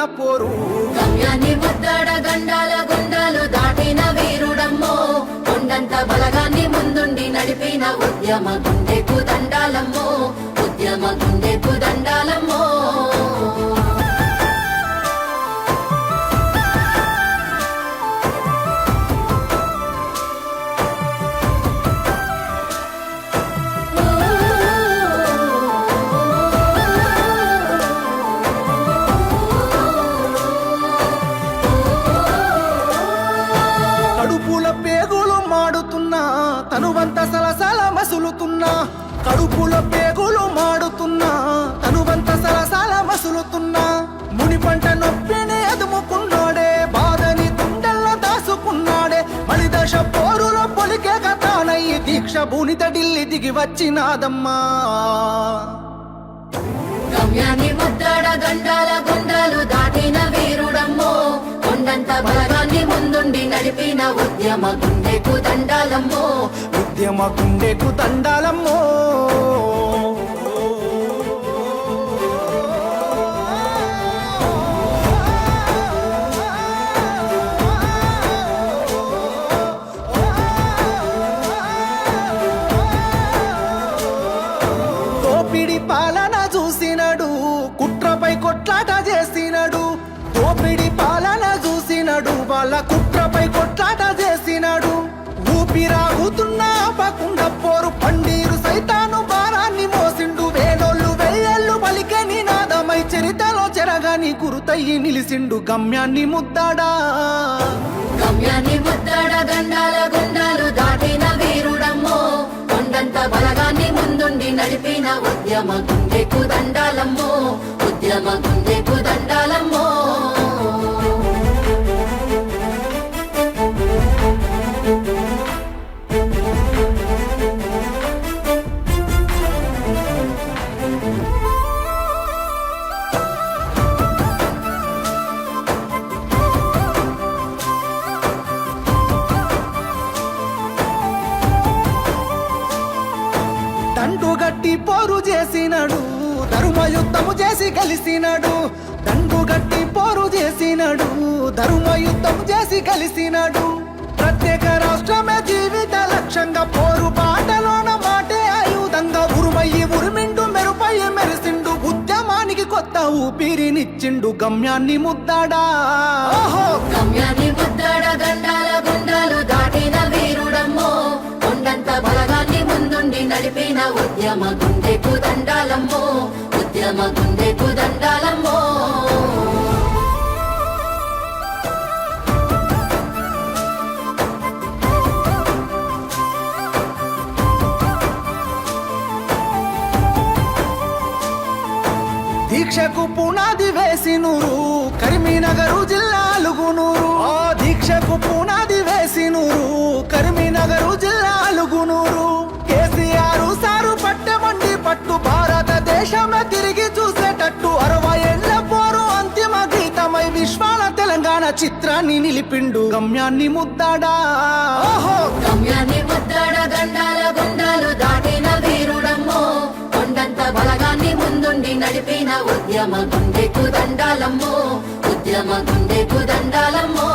పుట్టిన పోరు గమ్యాన్ని ముద్దాడ గండాల గుండాలు దాటిన వీరుడమ్మో. కొండంత బలగాన్ని ముందుండి నడిపిన ఉద్యమ గుండెకు దండాలమ్మో. ఉద్యమ గుండెకు దండాలమ్మో. కడుపుల పేగులు మాడుతున్నా తనువంత సలసల మసులుతున్నా. కడుపుల పేగులు మాడుతున్నా తనువంత సలసల మసులుతున్నా. ముని పంట నొప్పిని అదుముకున్నాడే బాధని గుండెల్లో దాసుకున్నాడే. మలిదశ పోరులో పొలికే కథానయ్యి దీక్ష భూనిత ఢిల్లీ దిగి వచ్చినాదమ్మా. గమ్యాన్ని ముద్దాడ నడిపిన ఉద్యమ గుండెకు దండాలమ్మో. ఉద్యమ గుండెకు దండాలమ్మో. చేసినాడు. వాళ్ళ కుట్రపై కొట్లాట చేసినాడు. ఊపిరాగుతున్న ఆపకుండా పోరు. పండీరు సైతాను భారాన్ని మోసిండు. వేలోళ్ళు వెయ్యేళ్ళు పలికే నినాదమై చరితలో చెరగాని గురుతయ్యి నిలిసిండు. గమ్యాన్ని ముద్దాడా? గమ్యాన్ని ముద్దాడ? గండాల గుండాలు దాటిన వీరుడమ్మో. కొండంత బలగాన్ని ముందుండి నడిపిన ఉద్యమ గుండెకు దండాలమ్మో. ఉద్యమ గుండెకు దండాలమ్మో. చేసినాడు ధర్మ యుద్ధము చేసి కలిసినాడు దండు గట్టి పోరు చేసినాడు ధర్మ యుద్ధం చేసి కలిసినాడు. ప్రత్యేక రాష్ట్రమే జీవిత లక్ష్యంగా పోరు పాటలోన మాటే ఆయుధంగా ఉరుమయ్యి ఉరిమిండు మెరుపయ్యి మెరిసిండు ఉద్యమానికి కొత్త ఊపిరినిచ్చిండు గమ్యాన్ని ముద్దాడా. ఓహో గమ్యాన్ని ముద్దాడా గండాల గుండాలు నడిపిన ఉద్యమ గుండెకు దండాలమ్మో ఉద్యమ గుండెకు దండాలమ్మో. దీక్షకు పునాది వేసినూరు కరీంనగరు జిల్లా చిత్రాన్ని నిలిపిండు గమ్యాన్ని ముద్దాడా? ఓహో! గమ్యాన్ని ముద్దాడ గండాల గుండాలు దాటిన వీరుడమ్మో. కొండంత బలగాన్ని ముందుండి నడిపిన ఉద్యమ గుండెకు దండాలమ్మో. ఉద్యమ గుండెకు దండాలమ్మో.